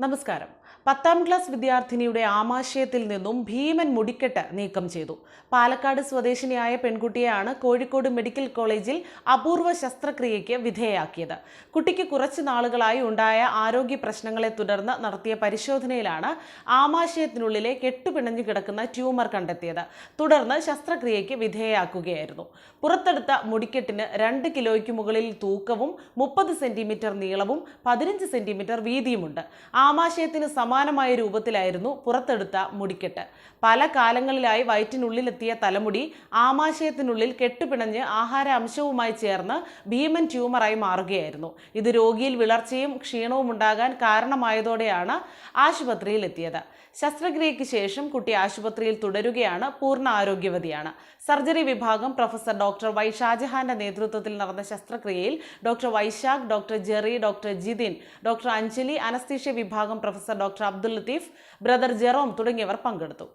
നമസ്കാരം. പത്താം ക്ലാസ് വിദ്യാർത്ഥിനിയുടെ ആമാശയത്തിൽ നിന്നും ഭീമൻ മുടിക്കെട്ട് നീക്കം ചെയ്തു. പാലക്കാട് സ്വദേശിനിയായ പെൺകുട്ടിയെയാണ് കോഴിക്കോട് മെഡിക്കൽ കോളേജിൽ അപൂർവ ശസ്ത്രക്രിയയ്ക്ക് വിധേയയാക്കിയത്. കുട്ടിക്ക് കുറച്ച് നാളുകളായി ഉണ്ടായ ആരോഗ്യ പ്രശ്നങ്ങളെ തുടർന്ന് നടത്തിയ പരിശോധനയിലാണ് ആമാശയത്തിനുള്ളിലെ കെട്ടുപിണഞ്ഞു കിടക്കുന്ന ട്യൂമർ കണ്ടെത്തിയത്. തുടർന്ന് ശസ്ത്രക്രിയയ്ക്ക് വിധേയയാക്കുകയായിരുന്നു. പുറത്തെടുത്ത മുടിക്കെട്ടിന് രണ്ട് കിലോയ്ക്ക് മുകളിൽ തൂക്കവും മുപ്പത് സെന്റിമീറ്റർ നീളവും പതിനഞ്ച് സെന്റിമീറ്റർ വീതിയുമുണ്ട്. ആമാശയത്തിന് സമാനമായ രൂപത്തിലായിരുന്നു പുറത്തെടുത്ത മുടിക്കെട്ട്. പല കാലങ്ങളിലായി വയറ്റിനുള്ളിലെത്തിയ തലമുടി ആമാശയത്തിനുള്ളിൽ കെട്ടുപിണഞ്ഞ് ആഹാര അംശവുമായി ചേർന്ന് ഭീമൻ ട്യൂമറായി മാറുകയായിരുന്നു. ഇത് രോഗിയിൽ വിളർച്ചയും ക്ഷീണവും ഉണ്ടാകാൻ കാരണമായതോടെയാണ് ആശുപത്രിയിൽ എത്തിയത് ശസ്ത്രക്രിയയ്ക്ക് ശേഷം കുട്ടി ആശുപത്രിയിൽ തുടരുകയാണ് പൂർണ ആരോഗ്യവതിയാണ്. സർജറി വിഭാഗം പ്രൊഫസർ ഡോക്ടർ വൈ. ഷാജഹാന്റെ നേതൃത്വത്തിൽ നടന്ന ശസ്ത്രക്രിയയിൽ doctor Vaishakh doctor Jerry doctor Jithin doctor Anjali anaesthesia വിഭാഗം professor doctor Abdul Latheef brother Jerome തുടങ്ങിയവർ പങ്കെടുത്തു.